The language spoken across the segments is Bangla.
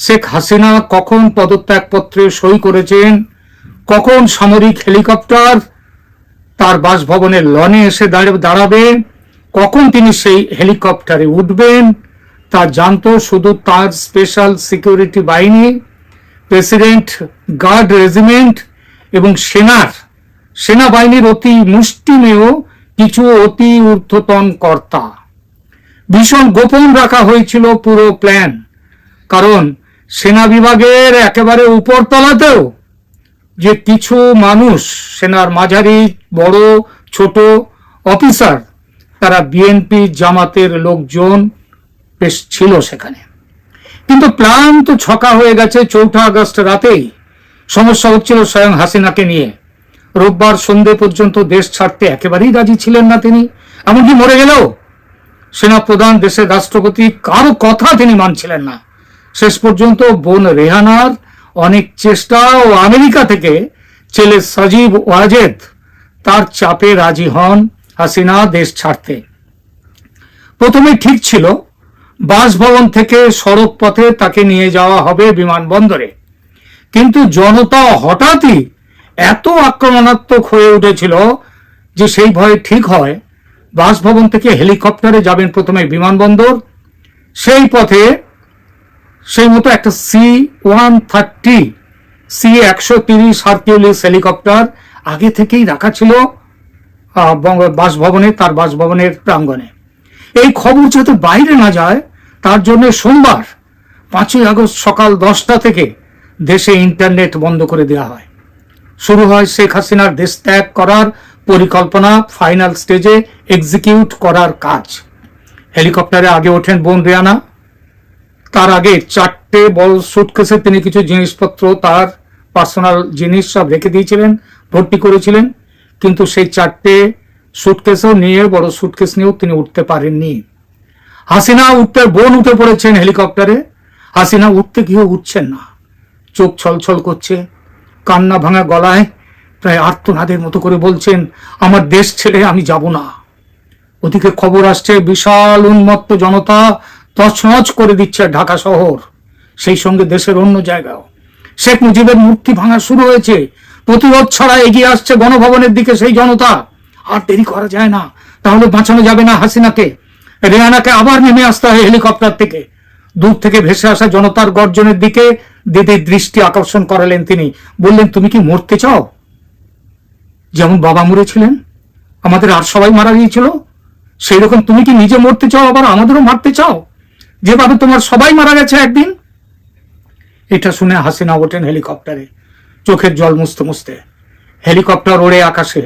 শেখ হাসিনা কখন পদত্যাগপত্রে সই করেছেন? কখন সামরিক হেলিকপ্টার তার বাসভবনের লনে এসে দাঁড়ে- দাঁড়াবে কখন তিনি সেই হেলিকপ্টারে উঠবেন? তা জানতো শুধু তার স্পেশাল সিকিউরিটি বাহিনী, প্রেসিডেন্ট, গার্ড রেজিমেন্ট এবং সেনার। সেনাবাহিনীর অতি মুষ্টিমেয় কিছু অতি ঊর্ধ্বতন কর্তা। ভীষণ গোপন রাখা হয়েছিল পুরো প্ল্যান। কারণ সেনা বিভাগের একেবারে উপরতলাতেও যে কিছু মানুষ, সেনার মাঝারি, বড়, ছোট অফিসার, তারা বিএনপি জামাতের লোকজন বেশ ছিল সেখানে। কিন্তু প্ল্যান তো ছকা হয়ে গেছে চৌঠা আগস্ট রাতেই। সমস্যা হচ্ছিল স্বয়ং হাসিনাকে নিয়ে। রোববার সন্ধে পর্যন্ত দেশ ছাড়তে একেবারেই রাজি ছিলেন না তিনি। এমনকি মরে গেলেও সেনাপ্রধান, দেশের রাষ্ট্রপতি, কারও কথা তিনি মানছিলেন না। শেষ পর্যন্ত বোন রেহানার অনেক চেষ্টা ও আমেরিকা থেকে ছেলে সজীব ওয়াজেদ তার চাপে রাজি হন হাসিনা দেশ ছাড়তে। প্রথমে ঠিক ছিল, বাসভবন থেকে সড়ক পথে তাকে নিয়ে যাওয়া হবে বিমানবন্দরে। কিন্তু জনতা হঠাৎই এত আক্রমণাত্মক হয়ে উঠেছিল যে সেই ভয়ে ঠিক হয়, বাসভবন থেকে হেলিকপ্টারে যাবেন প্রথমে বিমানবন্দর। সেই পথে সেই মতো একটা সি ওয়ান থার্টি সি একশো তিরিশ হারকিউলিস হেলিকপ্টার আগে থেকেই রাখা ছিল বাসভবনে, তার বাসভবনের প্রাঙ্গণে। এই খবর যাতে বাইরে না যায়, তার জন্য সোমবার, পাঁচই আগস্ট সকাল দশটা থেকে দেশে ইন্টারনেট বন্ধ করে দেওয়া হয়। শুরু হয় শেখ হাসিনার দেশ ত্যাগ করার পরিকল্পনা, ফাইনাল স্টেজে এক্সিকিউট করার কাজ। হেলিকপ্টারে আগে ওঠেন বোন রিয়ানা তার আগে চারটে বড় সুটকেসে তিনি কিছু জিনিসপত্র, তার পার্সোনাল জিনিস সব রেখে দিয়েছিলেন, ভর্তি করেছিলেন। কিন্তু সেই চারটে সুটকেসও নিয়ে, বড় সুটকেস নিয়েও তিনি উঠতে পারেননি। হাসিনা উঠতে, বোন উঠে পড়েছেন হেলিকপ্টারে। হাসিনা উঠতে গিয়েও উঠছেন না। চোখ ছলছল করছে, কান্না ভাঙা গলায় প্রায় আর্তনাদের মতো করে বলছেন, আমার দেশ ছেড়ে আমি যাব না। ওদিকে খবর আসছে, বিশাল উন্মত্ত জনতা তছনছ করে দিচ্ছে ঢাকা শহর, সেই সঙ্গে দেশের অন্য জায়গাও। শেখ মুজিবের মূর্তি ভাঙা শুরু হয়েছে, প্রতিরোধ ছাড়া এগিয়ে আসছে গণভবনের দিকে সেই জনতা। আর দেরি করা যায় না, তাহলে বাঁচানো যাবে না হাসিনাকে। রেহানাকে আবার নেমে আসতে হয় হেলিকপ্টার থেকে। দূর থেকে ভেসে আসা জনতার গর্জনের দিকে দিদির দৃষ্টি আকর্ষণ করালেন তিনি। বললেন, তুমি কি মরতে চাও? যেমন বাবা মরেছিলেন, আমাদের আর সবাই মারা গিয়েছিল। সেই রকম তুমি কি নিজে মরতে চাও, আবার আমাদেরও মারতে চাও? যেভাবে তোমার সবাই মারা গেছে একদিন, এটা শুনে হাসিনা ওঠেন হেলিকপ্টারে, চোখের জল মুছতে মুছতে। হেলিকপ্টার ওড়ে আকাশে।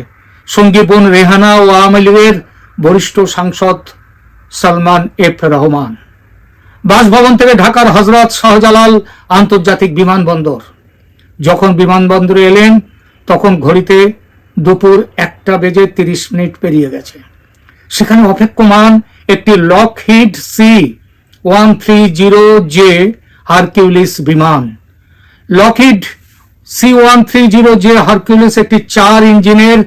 সঙ্গী বোন রেহানা ও আওয়ামী লীগের বরিষ্ঠ সাংসদ সালমান এফ রহমান। বাসভবন থেকে ঢাকার হজরত শাহজালাল আন্তর্জাতিক বিমানবন্দর। যখন বিমানবন্দরে এলেন, তখন ঘড়িতে দুপুর একটা বেজে তিরিশ মিনিট পেরিয়ে গেছে। সেখানে অপেক্ষমান একটি Lockheed C one three zero J Hercules বিমান Lockheed C one three zero J Hercules একটি চার ইঞ্জিনের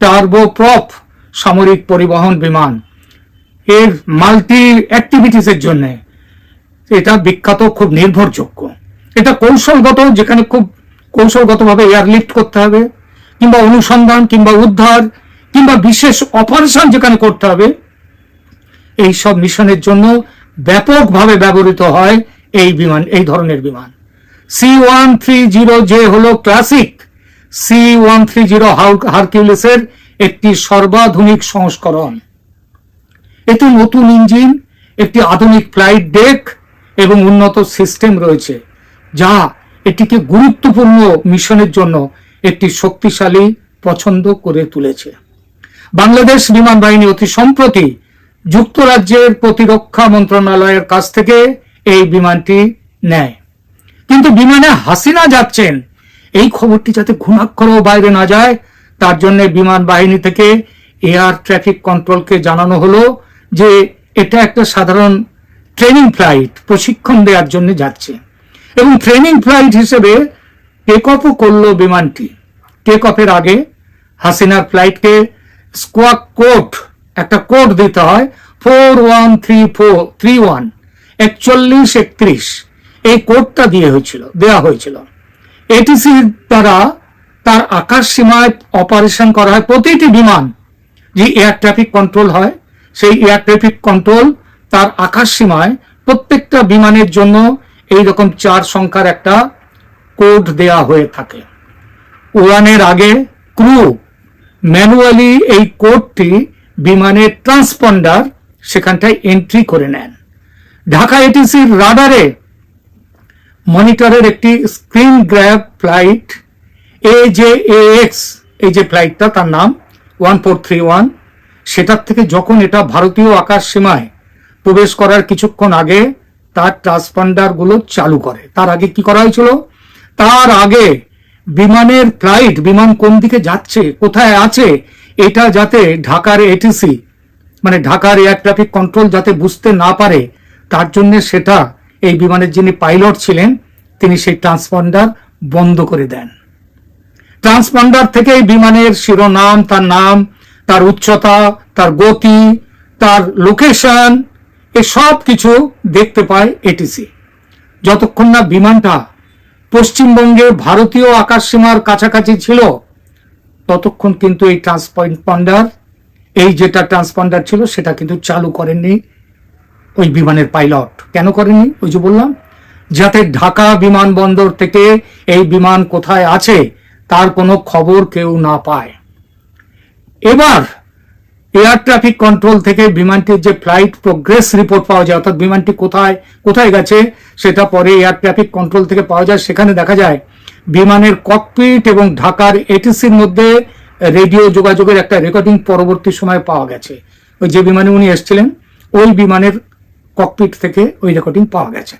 টার্বোপ্রপ সামরিক পরিবহন বিমান। এর মাল্টি অ্যাক্টিভিটিসের জন্য এটা বিখ্যাত, খুব নির্ভরযোগ্য। এটা কৌশলগত, যেখানে খুব কৌশলগতভাবে এয়ারলিফট করতে হবে, কিংবা অনুসন্ধান, কিংবা উদ্ধার, কিংবা বিশেষ অপারেশন যেখানে করতে হবে এই সব মিশনের জন্য ব্যাপকভাবে ব্যবহৃত হয় এই বিমান, এই ধরনের বিমান। সি ওয়ান থ্রি জিরো যে হল classic. C one three zero হারকিউলিসের একটি সর্বাধুনিক সংস্করণ। এতে নতুন ইঞ্জিন, একটি আধুনিক ফ্লাইট ডেক এবং উন্নত সিস্টেম রয়েছে, যা এটিকে গুরুত্বপূর্ণ মিশনের জন্য একটি শক্তিশালী পছন্দ করে তুলেছে। বাংলাদেশ বিমান বাহিনী অতি সম্প্রতি যুক্তরাজ্যের প্রতিরক্ষা মন্ত্রণালয়ের কাছ থেকে এই বিমানটি নেয়। কিন্তু বিমানে হাসিনা যাচ্ছেন। এই খবরটি যাতে ঘুণাক্ষরও বাইরে না যায়, তার জন্য বিমান বাহিনী থেকে এয়ার ট্রাফিক কন্ট্রোলকে জানানো হলো যে এটা একটা সাধারণ ট্রেনিং ফ্লাইট, প্রশিক্ষণ দেওয়ার জন্য যাচ্ছে। এবং ট্রেনিং ফ্লাইট হিসেবে টেক অফও করল বিমানটি। টেক অফের আগে হাসিনার ফ্লাইটকে স্কোয়াক কোড একটা কোড দিতে হয় four one three four, three one, একচল্লিশ একত্রিশ। এই কোডটা দিয়ে হয়েছিল, দেয়া হয়েছিল। এটিসির দ্বারা তার আকাশ সীমায় অপারেশন করা হয়। প্রতিটি বিমান যে এয়ার ট্রাফিক কন্ট্রোল হয়, সেই এয়ার ট্রাফিক কন্ট্রোল তার আকাশ সীমায় প্রত্যেকটা বিমানের জন্য এই রকম চার সংখ্যার একটা কোড দেয়া হয়ে থাকে। উড়ানের আগে ক্রু ম্যানুয়ালি এই কোডটি বিমানের ট্রান্সপন্ডার সেখানটায় এন্ট্রি করে নেন। ঢাকা এটিসির রাডারে মনিটরের একটি screen grab flight A J X এই যে ফ্লাইটটা তার নাম ওয়ান ফোর থ্রি ওয়ান সেটার থেকে যখন এটা ভারতীয় আকাশ সীমায় প্রবেশ করার কিছুক্ষণ আগে তার ট্রান্সপন্ডারগুলো চালু করে। তার আগে কি করা হয়েছিল? তার আগে বিমানের ফ্লাইট বিমান কোন দিকে যাচ্ছে, কোথায় আছে এটা যাতে ঢাকার এটিসি মানে ঢাকার এয়ার ট্রাফিক কন্ট্রোল যাতে বুঝতে না পারে, তার জন্য সেটা এই বিমানের যিনি পাইলট ছিলেন, তিনি সেই ট্রান্সপন্ডার বন্ধ করে দেন। ট্রান্সপন্ডার থেকে এই বিমানের শিরোনাম, তার নাম, তার উচ্চতা, তার গতি, তার লোকেশন এ সব কিছু দেখতে পায় এটিসি যতক্ষণ না বিমানটা পশ্চিমবঙ্গে ভারতীয় আকাশ সীমার কাছাকাছি ছিল ততক্ষণ কিন্তু এই ট্রান্সপন্ডার এই যেটা ট্রান্সপন্ডার ছিল সেটা কিন্তু চালু করেননি ওই বিমানের পাইলট কেন করেননি? ওই যে বললাম, যাতে ঢাকা বিমানবন্দর থেকে এই বিমান কোথায় আছে তার কোনো খবর কেউ না পায়। এবার এয়ার ট্রাফিক কন্ট্রোল থেকে বিমানটির যে ফ্লাইট প্রোগ্রেস রিপোর্ট পাওয়া যায়, অর্থাৎ বিমানটি কোথায় কোথায় গেছে, সেটা পরে এয়ার ট্রাফিক কন্ট্রোল থেকে পাওয়া যায়। সেখানে দেখা যায় বিমানের ককপিট এবং ঢাকার এটিসির মধ্যে রেডিও যোগাযোগের একটা রেকর্ডিং পরবর্তী সময় পাওয়া গেছে। ওই যে বিমানে উনি এসেছিলেন, ওই বিমানের ককপিট থেকে ওই রেকর্ডিং পাওয়া গেছে।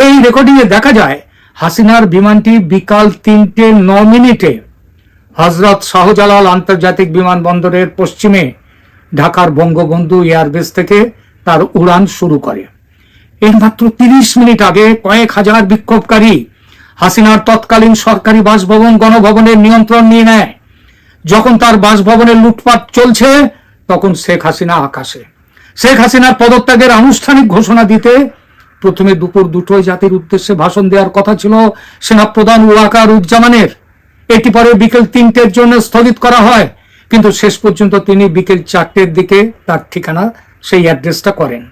এই রেকর্ডিং এ দেখা যায়, হাসিনার বিমানটি বিকাল তিনটে ন মিনিটে হজরত শাহজালাল আন্তর্জাতিক বিমানবন্দরের পশ্চিমে ঢাকার বঙ্গবন্ধু এয়ারবেস থেকে তার উড়ান শুরু করে। এর মাত্র তিরিশ মিনিট আগে কয়েক হাজার বিক্ষোভকারী হাসিনার তৎকালীন সরকারি বাসভবন গণভবনের নিয়ন্ত্রণ নিয়ে নেয় যখন তার বাসভবনের লুটপাট চলছে, তখন শেখ হাসিনা আকাশে। শেখ হাসিনার পদত্যাগের আনুষ্ঠানিক ঘোষণা দিতে প্রথমে দুপুর দুটোয় জাতির উদ্দেশ্যে ভাষণ দেওয়ার কথা ছিল সেনাপ্রধান ওয়াকার উজ্জামানের এটি পরে বিকেল তিনটের জন্য স্থগিত করা হয়, কিন্তু শেষ পর্যন্ত তিনি বিকেল চারটের দিকে তার ঠিকানা, সেই অ্যাড্রেসটা করেন।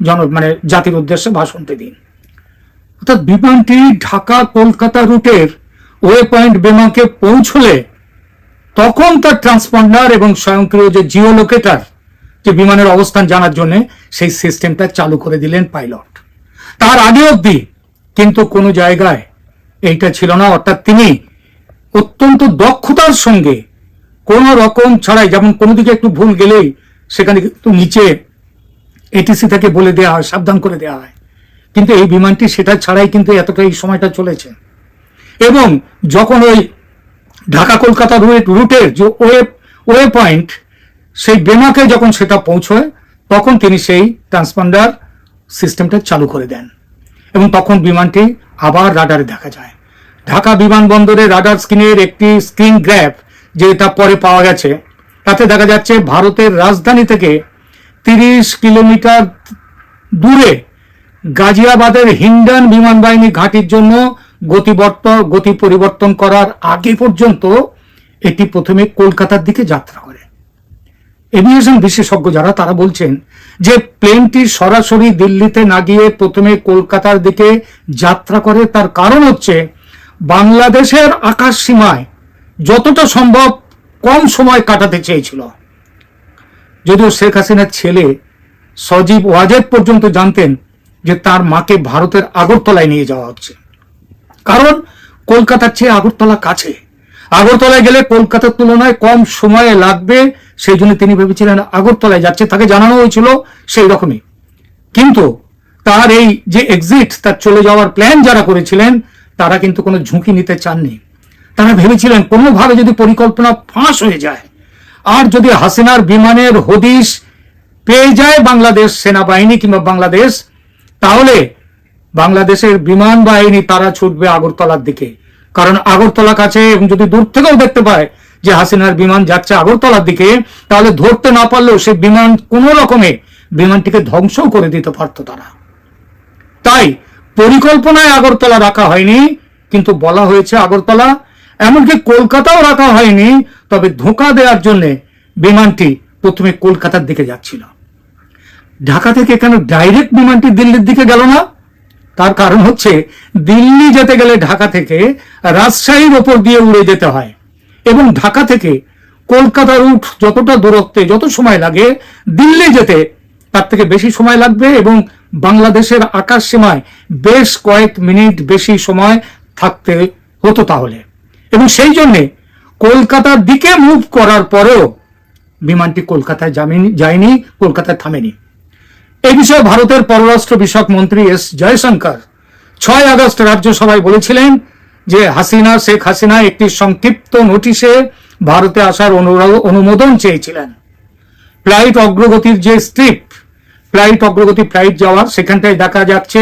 জন মানে জাতির উদ্দেশ্যে ভাষণতে দিন অর্থাৎ বিমানটি ঢাকা কলকাতা রুটের ওয়ে পয়েন্ট বিমানকে পৌঁছলে তখন তার ট্রান্সপন্ডার এবং স্বয়ংক্রিয় যে জিও লোকেটার যে বিমানের অবস্থান জানার জন্য সেই সিস্টেমটা চালু করে দিলেন পাইলট। তার আগে অবধি কিন্তু কোনো জায়গায় এইটা ছিল না, অর্থাৎ তিনি অত্যন্ত দক্ষতার সঙ্গে কোন রকম ছাড়াই, যেমন কোনো দিকে একটু ভুল গেলেই সেখানে কিন্তু নিচে এটিসি থেকে বলে দেওয়া হয়, সাবধান করে দেওয়া হয়। কিন্তু এই বিমানটি সেটা ছাড়াই কিন্তু এতটা এই সময়টা চলেছে। এবং যখন ওই ঢাকা কলকাতা রুট রুটের যে ওয়ে ওয়ে পয়েন্ট সেই বেমাকে যখন সেটা পৌঁছয়, তখন তিনি সেই ট্রান্সপন্ডার সিস্টেমটা চালু করে দেন। এবং তখন বিমানটি আবার রাডারে দেখা যায়। ঢাকা বিমানবন্দরে রাডার স্ক্রিনের একটি স্ক্রিন গ্র্যাব যেটা পরে পাওয়া গেছে, তাতে দেখা যাচ্ছে ভারতের রাজধানী থেকে তিরিশ কিলোমিটার দূরে গাজিয়াবাদের হিন্ডান বিমান বাহিনী ঘাঁটির জন্য গতিবর্ত গতি পরিবর্তন করার আগে পর্যন্ত এটি প্রথমে কলকাতার দিকে যাত্রা করে। এভিয়েশন বিশেষজ্ঞ যারা, তারা বলছেন যে প্লেনটি সরাসরি দিল্লিতে না গিয়ে প্রথমে কলকাতার দিকে যাত্রা করে। তার কারণ হচ্ছে বাংলাদেশের আকাশ সীমায় যতটা সম্ভব কম সময় কাটাতে চেয়েছিল। যদিও শেখ হাসিনার ছেলে সজীব ওয়াজেদ পর্যন্ত জানতেন যে তার মাকে ভারতের আগরতলায় নিয়ে যাওয়া হচ্ছে। কারণ কলকাতার চেয়ে আগরতলা কাছে। আগরতলায় গেলে কলকাতার তুলনায় কম সময়ে লাগবে সেই জন্য তিনি ভেবেছিলেন আগরতলায় যাচ্ছে। তাকে জানানো হয়েছিল সেই রকমই। কিন্তু তার এই যে এক্সিট তার চলে যাওয়ার প্ল্যান যারা করেছিলেন, তারা কিন্তু কোনো ঝুঁকি নিতে চাননি। তারা ভেবেছিলেন কোনোভাবে যদি পরিকল্পনা ফাঁস হয়ে যায়, আর যদি হাসিনার বিমানের হদিশ পেয়ে যায় বাংলাদেশ সেনাবাহিনী কিংবা বাংলাদেশ তাহলে বাংলাদেশের বিমান বাহিনী তারা ছুটবে আগরতলার দিকে। কারণ আগরতলা কাছে এবং যদি দূর থেকেও দেখতে পায় যে হাসিনার বিমান যাচ্ছে আগরতলার দিকে, তাহলে ধরতে না পারলেও সে বিমান কোনো রকমে বিমানটিকে ধ্বংসও করে দিতে পারতো তারা। তাই পরিকল্পনায় আগরতলা রাখা হয়নি, কিন্তু বলা হয়েছে আগরতলা, এমনকি কলকাতাও রাখা হয়নি, তবে ধোঁকা দেওয়ার জন্য বিমানটি প্রথমে কলকাতার দিকে যাচ্ছিল। ঢাকা থেকে কেন ডাইরেক্ট বিমানটি দিল্লির দিকে গেল না? তার কারণ হচ্ছে, দিল্লি যেতে গেলে ঢাকা থেকে রাজশাহীর ওপর দিয়ে উড়ে যেতে হয়। এবং ঢাকা থেকে কলকাতার রুট যতটা দূরত্বে যত সময় লাগে, দিল্লি যেতে তার থেকে বেশি সময় লাগবে এবং বাংলাদেশের আকাশ সীমায় বেশ কয়েক মিনিট বেশি সময় থাকতে হতো তাহলে। এবং সেই জন্যে কলকাতার দিকে মুভ করার পরেও বিমানটি কলকাতায় যায়নি, কলকাতায় থামেনি। এ বিষয়ে ভারতের পররাষ্ট্র বিষয়ক মন্ত্রী এস জয়শঙ্কর ছয় আগস্ট রাজ্যসভায় বলেছিলেন যে হাসিনা, শেখ হাসিনা একটি সংক্ষিপ্ত নোটিশে ভারতে আসার অনুমোদন চেয়েছিলেন। ফ্লাইট অগ্রগতির যে স্ট্রিপ, ফ্লাইট অগ্রগতি, ফ্লাইট যাওয়ার সেখানটায় দেখা যাচ্ছে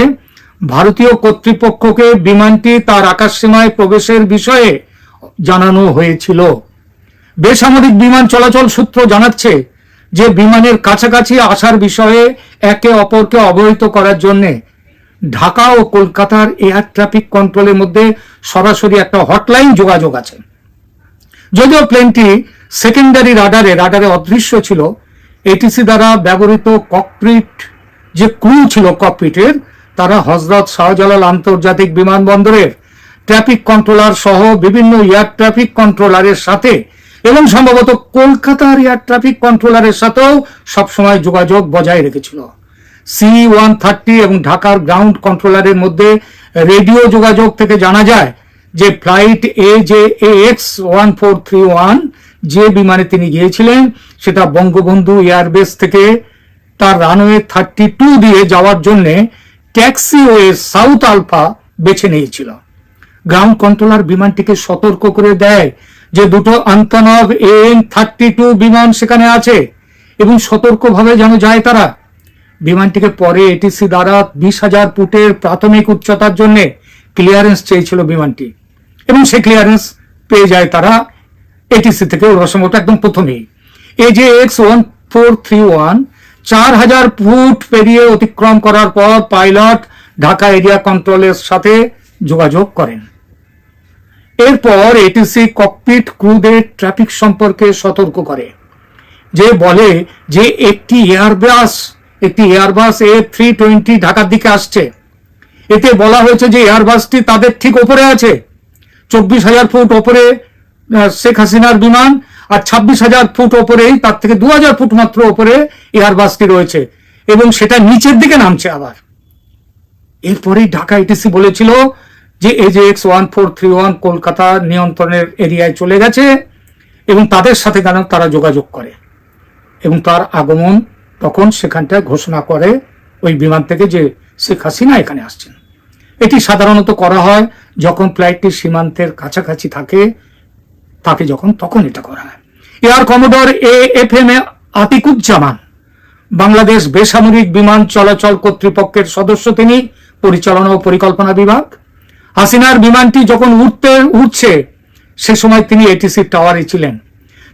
ভারতীয় কর্তৃপক্ষকে বিমানটি তার আকাশসীমায় প্রবেশের বিষয়ে জানানো হয়েছিল। বেসামরিক বিমান চলাচল সূত্র জানাচ্ছে যে বিমানের কাছাকাছি আসার বিষয়ে একে অপরকে অবহিত করার জন্য ঢাকা ও কলকাতার এয়ার ট্রাফিক কন্ট্রোলের মধ্যে সরাসরি একটা হটলাইন যোগাযোগ আছে। যদিও প্লেনটি সেকেন্ডারি রাডারে রাডারে অদৃশ্য ছিল এটিসি দ্বারা ব্যবহৃত ককপিট, যে ক্রু ছিল ককপিটের, তারা হজরত শাহজালাল আন্তর্জাতিক বিমানবন্দরের ট্রাফিক কন্ট্রোলার সহ বিভিন্ন এয়ার ট্রাফিক কন্ট্রোলারের সাথে এবং সম্ভবত কলকাতার এয়ার ট্রাফিক কন্ট্রোলারের সাথেও সবসময় যোগাযোগ বজায় রেখেছিল। সি ওয়ান থার্টি এবং ঢাকার গ্রাউন্ড কন্ট্রোলারের মধ্যে রেডিও যোগাযোগ থেকে জানা যায় যে flight A J X one four three one যে বিমানে তিনি গিয়েছিলেন, সেটা বঙ্গবন্ধু এয়ারবেস থেকে তার রানওয়ে থার্টি টু দিয়ে যাওয়ার জন্য ট্যাক্সিওয়ে সাউথ আলফা বেছে নিয়েছিল। গ্রাউন্ড কন্ট্রোলার বিমানটিকে সতর্ক করে দেয় যে দুটো আন্তনব এন থার্টি টু বিমান সেখানে আছে এবং সতর্কভাবে যেন যায় তারা। বিমানটিকে পরে এটিসি দ্বারা বিশ হাজার ফুটের প্রাথমিক উচ্চতার জন্য ক্লিয়ারেন্স চেয়েছিল বিমানটি। এবং সেই ক্লিয়ারেন্স পেয়ে যায় তারা এটিসি থেকে রসমত একদম প্রথমেই। এই যে X one four three one চার হাজার ফুট পেরিয়ে অতিক্রম করার পর পাইলট ঢাকা এরিয়া কন্ট্রোলের সাথে যোগাযোগ করেন। এরপর এটিসি ককপিট ক্রুদের ট্রাফিক সম্পর্কে সতর্ক করে, যে বলে যে একটি এয়ারবাস একটি এয়ারবাস এ থ্রি টোয়েন্টি ঢাকার দিকে আসছে। এতে বলা হয়েছে যে এয়ারবাসটি তাদের ঠিক ওপরে আছে, চব্বিশ হাজার ফুট ওপরে শেখ হাসিনার বিমান, আর ছাব্বিশ হাজার ফুট ওপরেই তার থেকে দু হাজার ফুট মাত্র ওপরে এয়ারবাসটি রয়েছে, এবং সেটা নিচের দিকে নামছে আবার। এরপরেই ঢাকা এটিসি বলেছিল যে AJ X one four three one Kolkata নিয়ন্ত্রণের এরিয়ায় চলে গেছে এবং তাদের সাথে যেন তারা যোগাযোগ করে এবং তার আগমন তখন সেখানটায় ঘোষণা করে ওই বিমান থেকে যে শেখ হাসিনা এখানে আসছেন। এটি সাধারণত করা হয় যখন ফ্লাইটটি সীমান্তের কাছাকাছি থাকে, তাকে যখন তখন এটা করা হয়। Air commodore A F M A Atiquzzaman, Bangladesh বেসামরিক বিমান চলাচল কর্তৃপক্ষের সদস্য তিনি, পরিচালনা ও পরিকল্পনা বিভাগ হাসিনার বিমানটি যখন উঠতে উঠছে সে সময় তিনি এটিসি টাওয়ারে ছিলেন।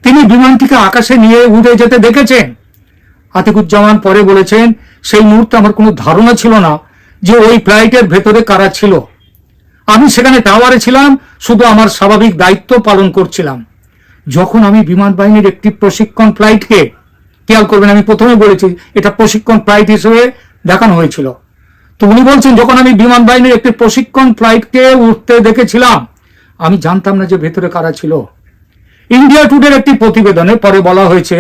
তিনি বিমানটিকে আকাশে নিয়ে উড়ে যেতে দেখেছেন। আতিকুজ্জামান পরে বলেছেন, সেই মুহূর্তে আমার কোনো ধারণা ছিল না যে ওই ফ্লাইটের ভেতরে কারা ছিল। আমি সেখানে টাওয়ারে ছিলাম, শুধু আমার স্বাভাবিক দায়িত্ব পালন করছিলাম। যখন আমি বিমান বাহিনীর একটি প্রশিক্ষণ ফ্লাইটকে খেয়াল করবেন, আমি প্রথমে বলেছি, এটা প্রশিক্ষণ ফ্লাইট হিসেবে দেখানো হয়েছিল। তো উনি বলছেন, যখন আমি বিমান বাহিনীর একটি প্রশিক্ষণ ফ্লাইটকে উঠতে দেখেছিলাম, আমি জানতাম না যে ভেতরে কারা ছিল। ইন্ডিয়া টুডের একটি প্রতিবেদনে পরে বলা হয়েছে,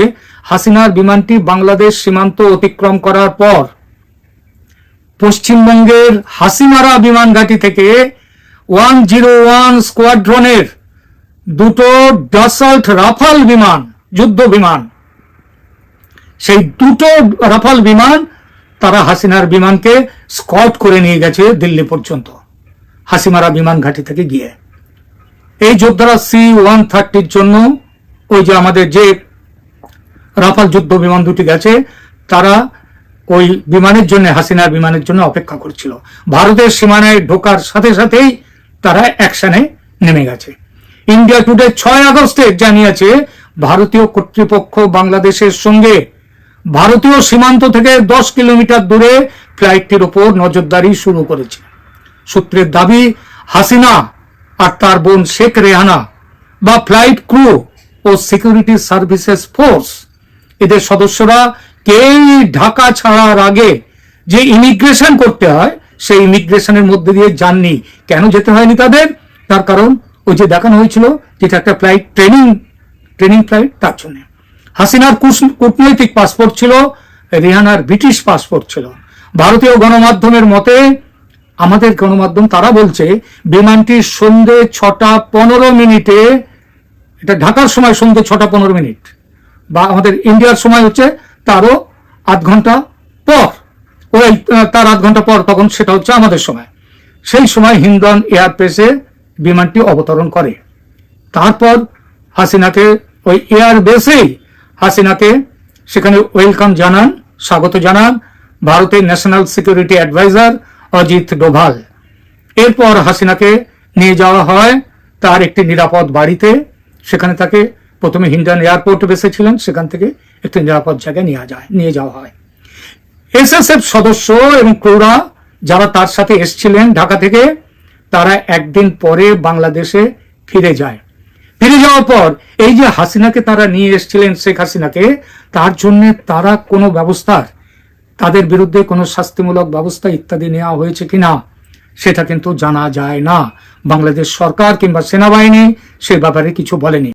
হাসিনার বিমানটি বাংলাদেশ সীমান্ত অতিক্রম করার পর পশ্চিমবঙ্গের হাসিমারা বিমান ঘাঁটি থেকে ওয়ান জিরো ওয়ান স্কোয়াড্রনের দুটো ডাসল্ট রাফাল বিমান, যুদ্ধ বিমান, সেই দুটো রাফাল বিমান তারা হাসিনার বিমানকে স্কট করে নিয়ে গেছে দিল্লি পর্যন্ত। হাসিমারা বিমান ঘাঁটি থেকে গিয়ে। এই যোদ্ধারা সি ওয়ান থার্টির জন্য ওই যে আমাদের যে রাফাল যুদ্ধ বিমান দুটি গেছে, তারা ওই বিমানের জন্য, হাসিনার বিমানের জন্য অপেক্ষা করছিল। ভারতের সীমানায় ঢোকার সাথে সাথেই তারা অ্যাকশনে নেমে গেছে। ইন্ডিয়া টুডে ছয় আগস্টে জানিয়েছে, ভারতীয় কর্তৃপক্ষ বাংলাদেশের সঙ্গে ভারতীয় সীমান্ত থেকে দশ কিলোমিটার দূরে ফ্লাইটটির ওপর নজরদারি শুরু করেছে। সূত্রের দাবি, হাসিনা আর তার বোন শেখ রেহানা বা ফ্লাইট ক্রু ও সিকিউরিটি সার্ভিসেস ফোর্স, এদের সদস্যরা কেউই ঢাকা ছাড়ার আগে যে ইমিগ্রেশন করতে হয়, সেই ইমিগ্রেশনের মধ্যে দিয়ে যাননি। কেন যেতে হয়নি তাদের? তার কারণ ওই যে দেখানো হয়েছিল, যেটা একটা ফ্লাইট, ট্রেনিং ট্রেনিং ফ্লাইট, তার জন্য। হাসিনার কূটনৈতিক পাসপোর্ট ছিল, রিহানার ব্রিটিশ পাসপোর্ট ছিল। ভারতীয় গণমাধ্যমের মতে, আমাদের গণমাধ্যম তারা বলছে, বিমানটি সন্ধে ছটা পনেরো মিনিটে, এটা ঢাকার সময় সন্ধে ছটা পনেরো মিনিট, বা আমাদের ইন্ডিয়ার সময় হচ্ছে তারও আধ ঘণ্টা পর। ওই, তার আধ ঘণ্টা পর তখন সেটা হচ্ছে আমাদের সময়। সেই সময় হিন্দন এয়ারপেসে বিমানটি অবতরণ করে। তারপর হাসিনাকে ওই এয়ার বেসেই হাসিনাকে সেখানে ওয়েলকাম জানান, স্বাগত জানান ভারতের national security adviser Ajit Doval. এরপর হাসিনাকে নিয়ে যাওয়া হয় তার একটি নিরাপদ বাড়িতে। সেখানে তাকে প্রথমে হিন্ডন এয়ারপোর্টে বেসেছিলেন সেখান থেকে একটি নিরাপদ জায়গায় নিয়ে যায়, নিয়ে যাওয়া হয়। এসএসএফ সদস্য এবং ক্রৌরা যারা তার সাথে এসছিলেন ঢাকা থেকে, তারা একদিন পরে বাংলাদেশে ফিরে যায়। ফিরে যাওয়ার পর এই যে হাসিনাকে তারা নিয়ে এসেছিলেন, শেখ হাসিনাকে, তার জন্য তারা কোনো ব্যবস্থার তাদের বিরুদ্ধে কোনো শাস্তিমূলক ব্যবস্থা ইত্যাদি নেওয়া হয়েছে কিনা, সেটা কিন্তু জানা যায় না। বাংলাদেশ সরকার কিংবা সেনাবাহিনী সে ব্যাপারে কিছু বলেনি।